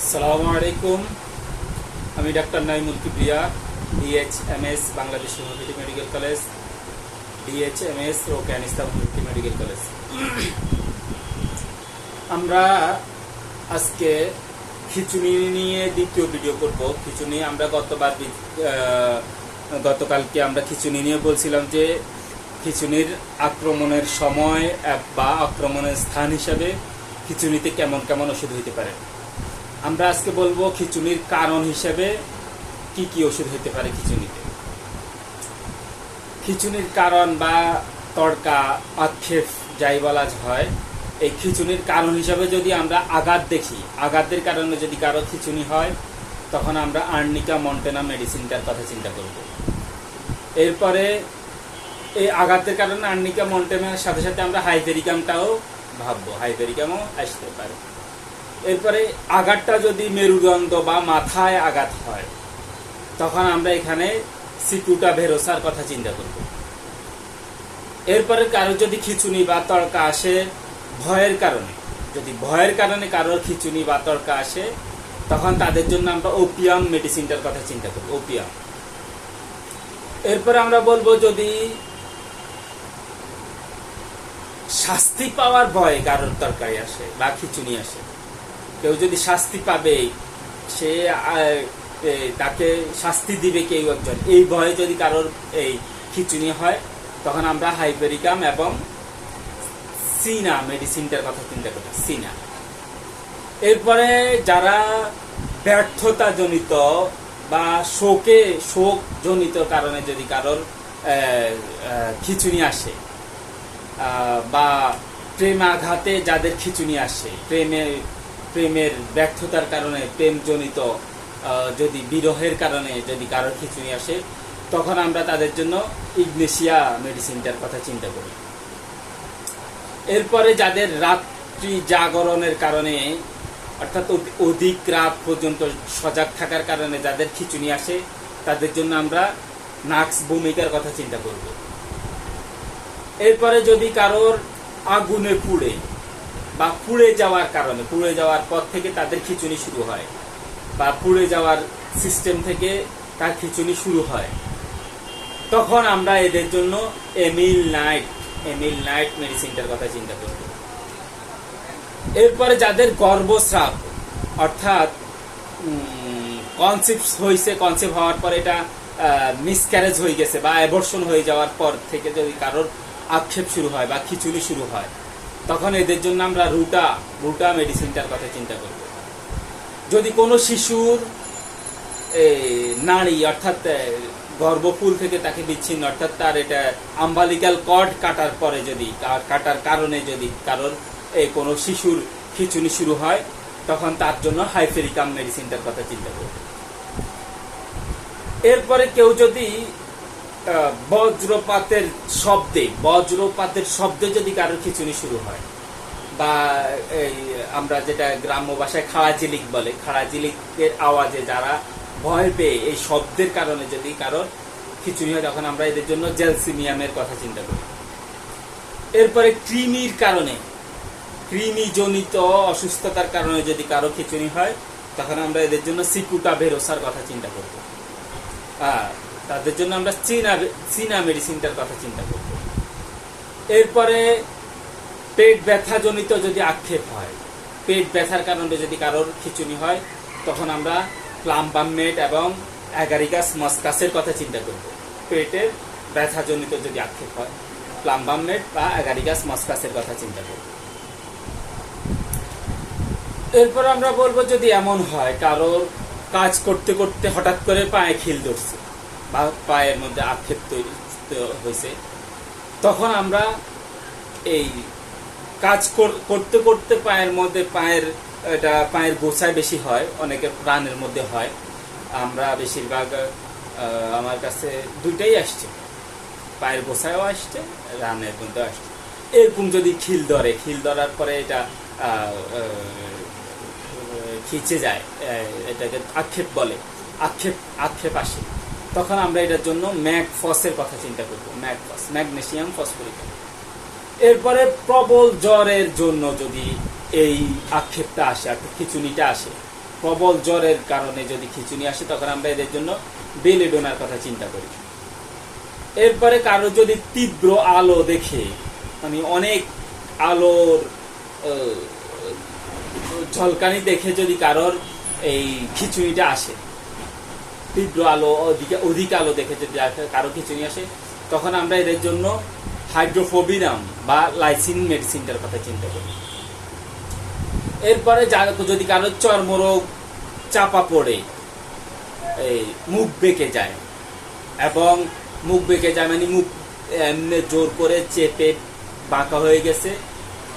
আসসালামু আলাইকুম। আমি doctor Naimul Kibria DHMS Bangladesh university medical college. DHMS ও ক্যানিস্তান ইউনিভার্সিটি মেডিকেল কলেজ। আমরা আজকে খিচুড়ি নিয়ে দ্বিতীয় ভিডিও করব। খিচুড়ি আমরা গতবার গতকালকে আমরা খিচুড়ি নিয়ে বলছিলাম যে খিচুনির আক্রমণের সময় বা আক্রমণের স্থান হিসাবে খিচুনিতে কেমন কেমন ওষুধ হইতে পারে। আমরা আজকে বলব খিচুনির কারণ হিসেবে কি কি ওষুধ হতে পারে খিচুনিতে খিচুনির কারণ বা তড়কা, আক্ষেপ, যাই বলা হয়, এই খিচুনির কারণ হিসাবে যদি আমরা আঘাত দেখি, আঘাতের কারণে যদি কারও খিচুনি হয়, তখন আমরা আর্নিকা মন্টেনা মেডিসিনটার কথা চিন্তা করব। এরপরে এই আঘাতের কারণে আর্নিকা মন্টেনার সাথে সাথে আমরা হাইপেরিকামটাও ভাববো। হাইপেরিকামও আসতে পারে। এরপরে আঘাতটা যদি মেরুদণ্ড বা মাথায় আঘাত হয়, তখন আমরা এখানে সিকুটা ভেরোসার কথা চিন্তা করব। এরপরে কারও যদি খিচুনি বা তড়কা আসে ভয়ের কারণে, যদি ভয়ের কারণে কারোর খিচুনি বা তড়কা আসে, তখন তাদের জন্য আমরা ওপিয়াম মেডিসিনটার কথা চিন্তা করব ওপিয়াম এরপরে আমরা বলব যদি শাস্তি পাওয়ার ভয় কারোর তরকারি আসে বা খিচুনি আসে কেউ যদি শাস্তি পাবে, সে তাকে শাস্তি দিবে কেউ একজন। এই ভয়ে যদি কারোর এই খিচুনি হয়, তখন আমরা হাইপেরিকাম এবং সিনা মেডিসিনটার কথা চিন্তা করি, সিনা। এরপরে যারা ব্যর্থতা জনিত বা শোকে শোক জনিত কারণে যদি কারোর খিচুনি আসে বা প্রেমাঘাতে যাদের খিচুনি আসে, প্রেমে প্রেমের ব্যর্থতার কারণে প্রেমজনিত যদি বিরহের কারণে যদি কারোর খিচুনি আসে, তখন আমরা তাদের জন্য ইগনেশিয়া মেডিসিনটার কথা চিন্তা করি। এরপরে যাদের রাত্রি জাগরণের কারণে, অর্থাৎ অধিক রাত পর্যন্ত সজাগ থাকার কারণে যাদের খিচুনি আসে, তাদের জন্য আমরা নাক্স ভূমিকার কথা চিন্তা করব। এরপরে যদি কারোর আগুনে পুড়ে বা পুড়ে যাওয়ার কারণে, পুড়ে যাওয়ার পর থেকে তাদের খিচুনি শুরু হয় বা পুড়ে যাওয়ার সিস্টেম থেকে তার খিচুনি শুরু হয়। তখন আমরা এদের জন্য এমিল নাইট এমিল নাইট মেডিসিনটার কথা চিন্তা করব এরপরে যাদের গর্ভস্রাব, অর্থাৎ কনসেপ্ট হয়েছে কনসেপ্ট হওয়ার পর এটা মিসক্যারেজ হয়ে গেছে বা অ্যাবর্শন হয়ে যাওয়ার পর থেকে যদি কারোর আক্ষেপ শুরু হয় বা খিচুড়ি শুরু হয় তখন এদের জন্য আমরা রুটা রুটা মেডিসিনটার কথা চিন্তা করব যদি কোনো শিশুর নারী অর্থাৎ গর্ভফুল থেকে তাকে বিচ্ছিন্ন, অর্থাৎ তার এটা আম্বালিকাল কর্ড কাটার পরে যদি কাটার কারণে যদি কারোর এই কোনো শিশুর খিচুনি শুরু হয়, তখন তার জন্য হাইফেরিকাম মেডিসিনটার কথা চিন্তা করবে এরপরে কেউ যদি বজ্রপাতের শব্দে বজ্রপাতের শব্দে যদি কারোর খিচুনি শুরু হয়, বা এই আমরা যেটা গ্রাম্য ভাষায় খাড়া জিলিক বলে খাড়া জিলিকের আওয়াজে যারা ভয় পেয়ে এই শব্দের কারণে যদি কারোর খিচুনি হয়, তখন আমরা এদের জন্য জেলসিমিয়ামের কথা চিন্তা করি। এরপরে কৃমির কারণে কৃমি জনিত অসুস্থতার কারণে যদি কারও খিচুনি হয়, তখন আমরা এদের জন্য সিকুটা ভেরোসার কথা চিন্তা করব। তাদের জন্য আমরা চীনা চীনা মেডিসিনটার কথা চিন্তা করব। এরপরে পেট ব্যথা জনিত যদি আক্ষেপ হয়, পেট ব্যথার কারণে যদি কারোর খিচুনি হয়, তখন আমরা প্লাম্বামেট এবং অ্যাগারিকাস মস্কাসের কথা চিন্তা করব। পেটের ব্যথা জনিত যদি আক্ষেপ হয় প্লাম্বামেট বা অ্যাগারিকাস মস্কাসের কথা চিন্তা করব। এরপর আমরা বলব যদি এমন হয়, কারোর কাজ করতে করতে হঠাৎ করে পায়ে খিল ধরছে। পায়ের মধ্যে আক্ষেপ তৈরি হয়েছে। তখন আমরা এই কাজ কর- করতে করতে পায়ের মধ্যে পায়ের, এটা পায়ের গোছায় বেশি হয়, অনেকে প্রাণের মধ্যে হয়। আমরা বেশিরভাগ আমার কাছে দুইটাই আসছে। পায়ের গোছায়ও আসছে, রানের মধ্যেও আসছে। এরকম যদি খিল ধরে, খিল ধরার পরে এটা খিচে যায় এটাকে আক্ষেপ বলে, আক্ষেপ আক্ষেপ আসে। তখন আমরা এটার জন্য ম্যাগ ফসের কথা চিন্তা করব ম্যাগ ফস ম্যাগনেসিয়াম ফসফরিক এরপরে প্রবল জ্বরের জন্য যদি এই আক্ষেপটা আসে, আর খিচুনিটা আসে, প্রবল জ্বরের কারণে যদি খিচুনি আসে, তখন আমরা এদের জন্য বেলেডোনার কথা চিন্তা করি। এরপরে কারও যদি তীব্র আলো দেখে মানে অনেক আলোর ঝলকানি দেখে যদি কারোর এই খিচুনিটা আসে তীব্র আলো অধিক অধিক আলো দেখে যদি কারও খিচুনি আসে, তখন আমরা এদের জন্য হাইড্রোফোবিনাম বা লাইসিন মেডিসিনটার কথা চিন্তা করি। এরপরে যদি কারও চর্মরোগ, চাপা পড়ে, এই মুখ বেঁকে যায়, এবং মুখ বেঁকে যায় মানে মুখ এমনি জোর করে চেপে বাঁকা হয়ে গেছে,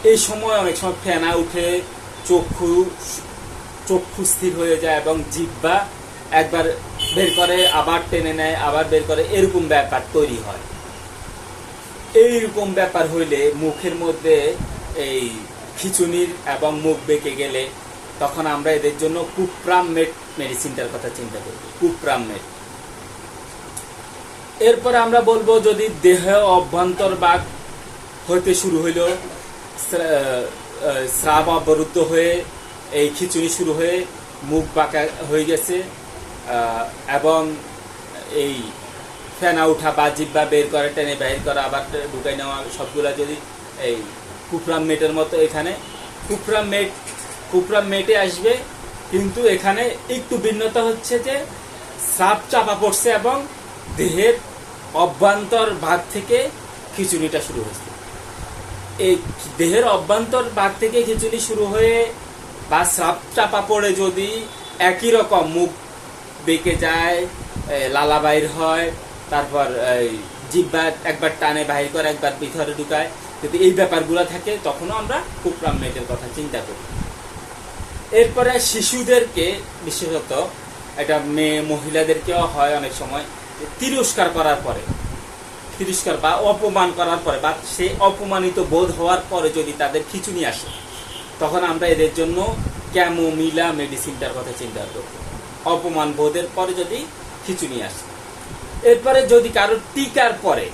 এই সময় অনেক সময় ফেনা উঠে চক্ষু চক্ষু স্থির হয়ে যায় এবং জিব্বা একবার বের করে, আবার টেনে নেয়, আবার বের করে, এরকম ব্যাপার তৈরি হয়। এইরকম ব্যাপার হইলে মুখের মধ্যে এই খিচুনির এবং মুখ বেঁকে গেলে তখন আমরা এদের জন্য কুপ্রাম মেট মেডিসিনটার কথা চিন্তা করি, কুপ্রাম মেট এরপরে আমরা বলব যদি দেহ অভ্যন্তর বাগ হইতে শুরু হইল স্রাব অবরুদ্ধ হয়ে এই খিচুনি শুরু হয়ে মুখ বাঁকা হয়ে গেছে এবং এই ফেনা উঠা বা জিব্বা বের করে, টেনে বের করা, আবার ঢুকাই নেওয়া, সবগুলা যদি এই কুপরাম মেটের মতো এখানে। কুপরাম মেট কুপরাম মেটে আসবে, কিন্তু এখানে একটু ভিন্নতা হচ্ছে যে সাপ চাপা পড়ছে এবং দেহের অভ্যন্তর ভাগ থেকে খিচুড়িটা শুরু হয়েছে। এই দেহের অভ্যন্তর ভাগ থেকে খিচুড়ি শুরু হয়ে বা সাপ চাপা পড়ে যদি একই রকম মুখ বেঁকে যায় লালা বাইর হয়, তারপর জিব্বা একবার টানে বাহির করে, একবার ভিতরে ঢুকায়। যদি এই ব্যাপারগুলো থাকে, তখনও আমরা কুপ্রাম মেয়েদের কথা চিন্তা করি। এরপরে শিশুদেরকে, বিশেষত এটা মেয়ে মহিলাদেরকেও হয় অনেক সময় তিরস্কার করার পরে। তিরস্কার বা অপমান করার পরে, বা সে অপমানিত বোধ হওয়ার পরে যদি তাদের খিচুনি আসে, তখন আমরা এদের জন্য ক্যামোমিলা মেডিসিনটার কথা চিন্তা করব। অপমান বোধের পরে যদি খিচুনি আসে। এরপরে যদি কারোর টিকার পরে,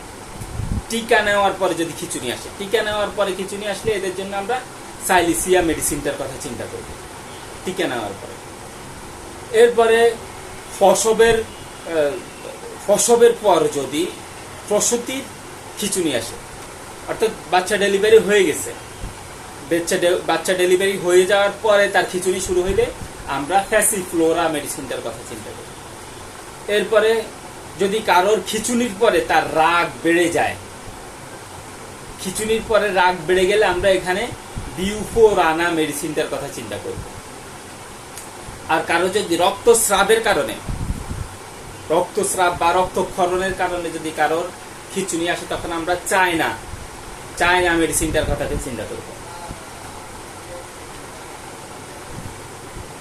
টিকা নেওয়ার পরে যদি খিচুনি আসে। টিকা নেওয়ার পরে খিচুনি আসলে এদের জন্য আমরা সাইলিসিয়া মেডিসিনটার কথা চিন্তা করব টিকা নেওয়ার পরে। এরপরে ফসবের ফসবের পর যদি প্রসূতির খিচুনি আসে, অর্থাৎ বাচ্চা ডেলিভারি হয়ে গেছে। বাচ্চা বাচ্চা ডেলিভারি হয়ে যাওয়ার পরে তার খিচুনি শুরু হইলে আমরা ফ্যাসিফ্লোরা মেডিসিনটার কথা চিন্তা করি। এরপরে যদি কারোর খিচুনির পরে তার রাগ বেড়ে যায় খিচুনির পরে রাগ বেড়ে গেলে আমরা এখানে বিউফোরানা মেডিসিনটার কথা চিন্তা করব। আর কারও যদি রক্তস্রাবের কারণে, রক্তস্রাব বা রক্তক্ষরণের কারণে যদি কারোর খিচুনি আসে, তখন আমরা চায়না চায়না মেডিসিনটার কথাকে চিন্তা করব।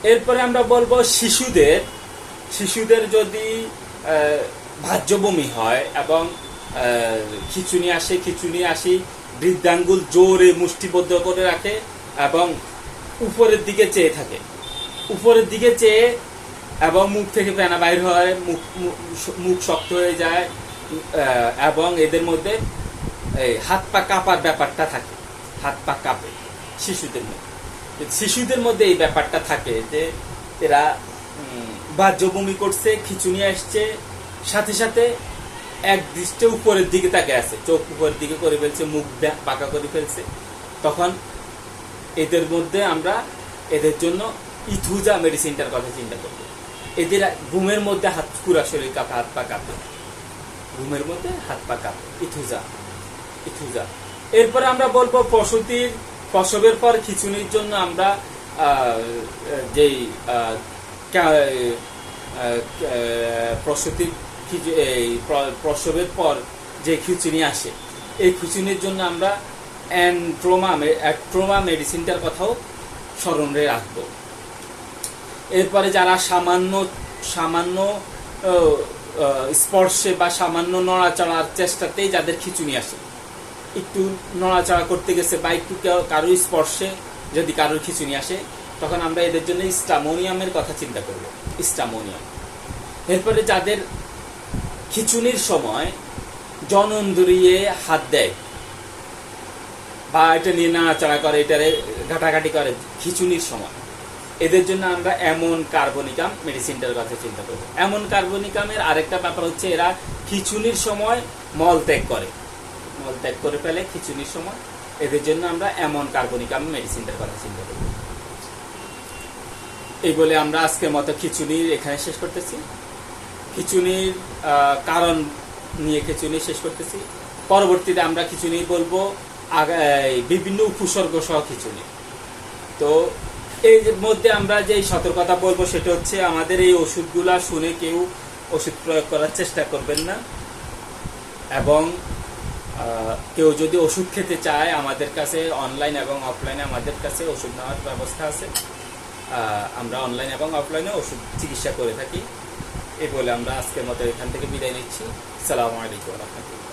এরপরে আমরা বলব শিশুদের শিশুদের যদি আহ, ভাজ্য বমি হয় এবং খিচুনি আসে খিচুনি আসি বৃদ্ধাঙ্গুল জোরে মুষ্টিবদ্ধ করে রাখে এবং উপরের দিকে চেয়ে থাকে। উপরের দিকে চেয়ে এবং মুখ থেকে ফেনা বাইর হয় মুখ মুখ- শক্ত হয়ে যায় এবং এদের মধ্যে হাত পা কাঁপার ব্যাপারটা থাকে হাত পা কাঁপে শিশুদের মধ্যে। শিশুদের মধ্যে এই ব্যাপারটা থাকে যে এরা বাহ্য বমি করছে খিচুনি আসছে, সাথে সাথে এক দৃষ্টে উপরের দিকে তাকে আছে চোখ উপরের দিকে করে ফেলছে, মুখ পাকা করে ফেলছে। তখন এদের মধ্যে আমরা এদের জন্য ইথুজা মেডিসিনটার কথা চিন্তা করব। এদের ঘুমের মধ্যে হাত পুরা শরীর কাঁপে, হাত পা কাঁপে। ঘুমের মধ্যে হাত পা কাঁপে। ইথুজা ইথুজা। এরপরে আমরা বলব প্রসূতির প্রসবের পর খিচুনির জন্য আমরা যেই প্রসূতির এই প্রসবের পর যে খিচুনি আসে, এই খিচুনির জন্য আমরা অ্যান্ট্রোমা অ্যাট্রোমা মেডিসিনটার কথাও স্মরণে রাখব। এরপরে যারা সামান্য সামান্য স্পর্শে বা সামান্য নড়াচড়ার চেষ্টাতেই যাদের খিচুনি আসে একটু নড়াচড়া করতে গেছে বা একটু কারোর স্পর্শে যদি কারোর খিচুনি আসে, তখন আমরা এদের জন্য স্টামোনিয়ামের কথা চিন্তা করব। স্টামোনিয়াম। এরপরে যাদের খিচুনির সময় জনন্দরিয়ে হাত দেয় বা এটা নিয়ে নাড়াচাড়া করে, এটারে ঘাটাঘাটি করে খিচুনির সময়, এদের জন্য আমরা এমন কার্বনিকাম মেডিসিনটার কথা চিন্তা করব। এমন কার্বনিকামের আরেকটা ব্যাপার হচ্ছে, এরা খিচুনির সময় মল ত্যাগ করে। মল ত্যাগ করে ফেলে খিচুনির সময়। এদের জন্য আমরা এমন কার্বনিক আমি মেডিসিনটার কথা চিন্তা করি। এই বলে আমরা আজকের মতো খিচুনির এখানে শেষ করতেছি। খিচুনির কারণ নিয়ে খিচুনি শেষ করতেছি। পরবর্তীতে আমরা খিচুনি বলব বিভিন্ন উপসর্গ সহ খিচুনি তো এই মধ্যে আমরা যে সতর্কতা বলব সেটা হচ্ছে আমাদের এই ওষুধগুলা শুনে কেউ ওষুধ প্রয়োগ করার চেষ্টা করবেন না। এবং কেউ যদি ওষুধ খেতে চায়, আমাদের কাছে অনলাইন এবং অফলাইনে আমাদের কাছে ওষুধ নেওয়ার ব্যবস্থা আছে। আমরা অনলাইন এবং অফলাইনে ওষুধ চিকিৎসা করে থাকি। এ বলে আমরা আজকের মতো এখান থেকে বিদায় নিচ্ছি। সালামু আলাইকুম রহমতুল্লাহ।